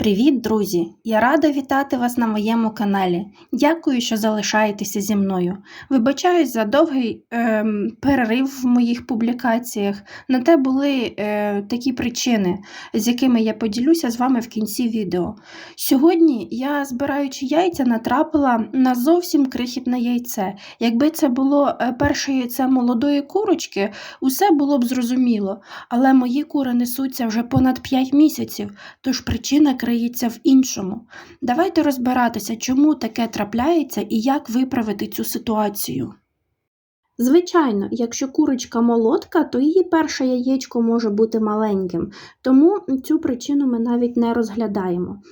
Привіт, друзі! Я рада вітати вас на моєму каналі. Дякую, що залишаєтеся зі мною. Вибачаюсь за довгий ем, перерив в моїх публікаціях. На те були е, такі причини, з якими я поділюся з вами в кінці відео. Сьогодні я, збираючи яйця, натрапила на зовсім крихітне яйце. Якби це було е, перше яйце молодої курочки, усе було б зрозуміло. Але мої кури несуться вже понад 5 місяців, тож причина криється в іншому. Давайте розбиратися, чому таке трапляється і як виправити цю ситуацію. Звичайно, якщо курочка молодка, то її перше яєчко може бути маленьким, тому цю причину ми навіть не розглядаємо.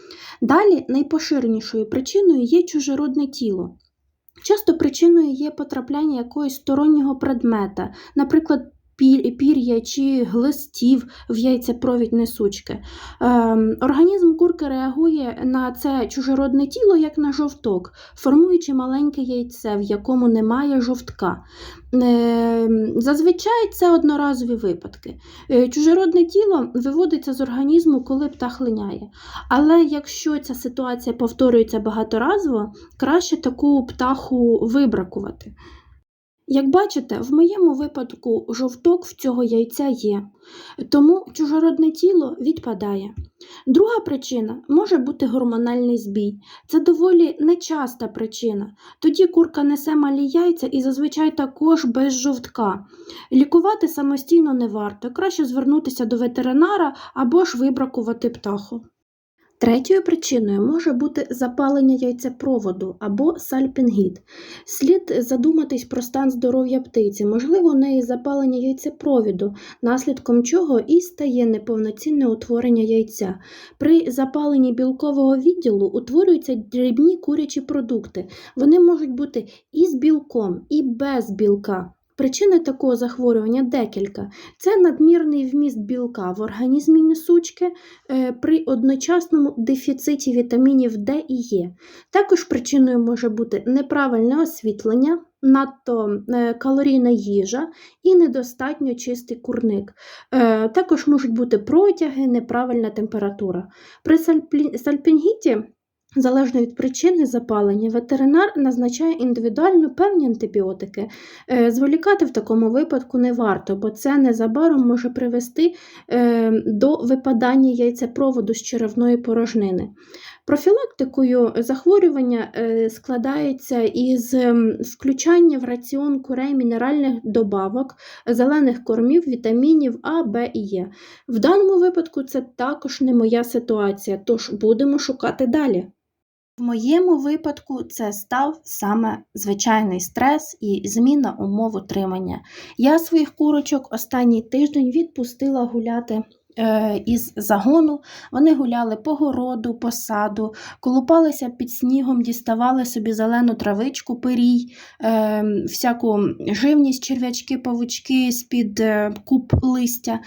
Далі найпоширенішою причиною є чужеродне тіло. Часто причиною є потрапляння якогось стороннього предмета, наприклад, пір'я чи глистів в яйцепровід несучки. Ем, організм курки реагує на це чужеродне тіло як на жовток, формуючи маленьке яйце, в якому немає жовтка. Ем, зазвичай це одноразові випадки. Е, Чужеродне тіло виводиться з організму, коли птах линяє. Але якщо ця ситуація повторюється багаторазово, краще таку птаху вибракувати. Як бачите, в моєму випадку жовток в цього яйця є, тому чужородне тіло відпадає. Друга причина може бути гормональний збій. Це доволі нечаста причина. Тоді курка несе малі яйця і зазвичай також без жовтка. Лікувати самостійно не варто, краще звернутися до ветеринара або ж вибракувати птаху. Третьою причиною може бути запалення яйцепроводу або сальпінгіт. Слід задуматись про стан здоров'я птиці. Можливо, у неї запалення яйцепровіду, наслідком чого і стає неповноцінне утворення яйця. При запаленні білкового відділу утворюються дрібні курячі продукти. Вони можуть бути і з білком, і без білка. Причини такого захворювання декілька. Це надмірний вміст білка в організмі несучки е, при одночасному дефіциті вітамінів Д і Е. Також причиною може бути неправильне освітлення, надто е, калорійна їжа і недостатньо чистий курник. Е, Також можуть бути протяги, неправильна температура. При сальпінгіті Залежно від причини запалення, ветеринар назначає індивідуально певні антибіотики. Е, Зволікати в такому випадку не варто, бо це незабаром може привести е, до випадання яйцепроводу з черевної порожнини. Профілактикою захворювання е, складається із включання в раціон курей мінеральних добавок, зелених кормів, вітамінів А, Б і Е. В даному випадку це також не моя ситуація, тож будемо шукати далі. В моєму випадку це став саме звичайний стрес і зміна умов утримання. Я своїх курочок останній тиждень відпустила гуляти із загону. Вони гуляли по городу, по саду, колупалися під снігом, діставали собі зелену травичку, пирій, е, всяку живність, черв'ячки, павучки з-під е, куп листя.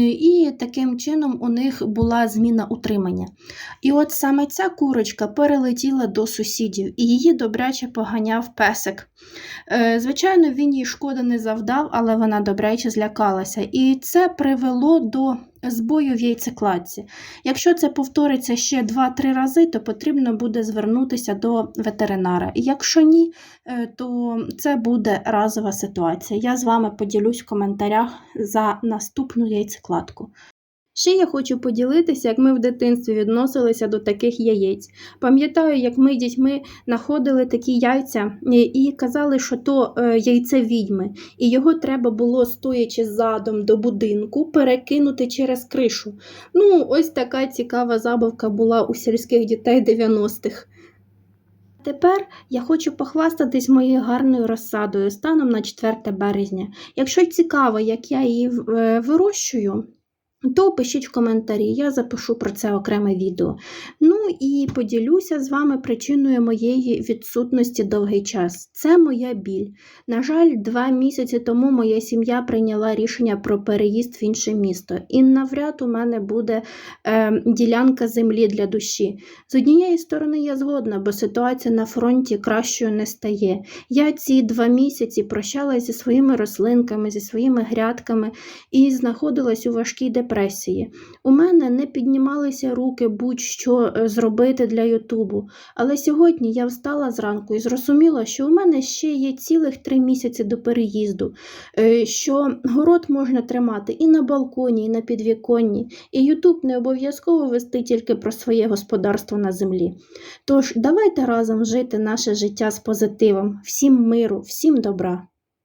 І таким чином у них була зміна утримання. І от саме ця курочка перелетіла до сусідів, і її добряче поганяв песик. Е, Звичайно, він їй шкоди не завдав, але вона добряче злякалася. І це привело до збою в яйцекладці. Якщо це повториться ще 2-3 рази, то потрібно буде звернутися до ветеринара. Якщо ні, е, то це буде разова ситуація. Я з вами поділюсь в коментарях за наступну яйцекладку. Ще я хочу поділитися, як ми в дитинстві відносилися до таких яєць. Пам'ятаю, як ми дітьми знаходили такі яйця і- казали, що то е, яйце відьми, і його треба було, стоячи задом до будинку, перекинути через кришу. Ну, ось така цікава забавка була у сільських дітей 90-х. Тепер я хочу похвастатись моєю гарною розсадою станом на 4 березня. Якщо цікаво, як я її е, вирощую, то пишіть в коментарі, я запишу про це окреме відео. Ну і поділюся з вами причиною моєї відсутності довгий час. Це моя біль. На жаль, два місяці тому моя сім'я прийняла рішення про переїзд в інше місто, і навряд у мене буде е, ділянка землі для душі. З однієї сторони, я згодна, бо ситуація на фронті кращою не стає. Я ці два місяці прощалася зі своїми рослинками, зі своїми грядками і знаходилась у важкій депресії депресії. У мене не піднімалися руки будь-що е, зробити для Ютубу. Але сьогодні я встала зранку і зрозуміла, що у мене ще є цілих три місяці до переїзду, е, що город можна тримати і на балконі, і на підвіконні, і Ютуб не обов'язково вести тільки про своє господарство на землі. Тож давайте разом жити наше життя з позитивом, всім миру, всім добра.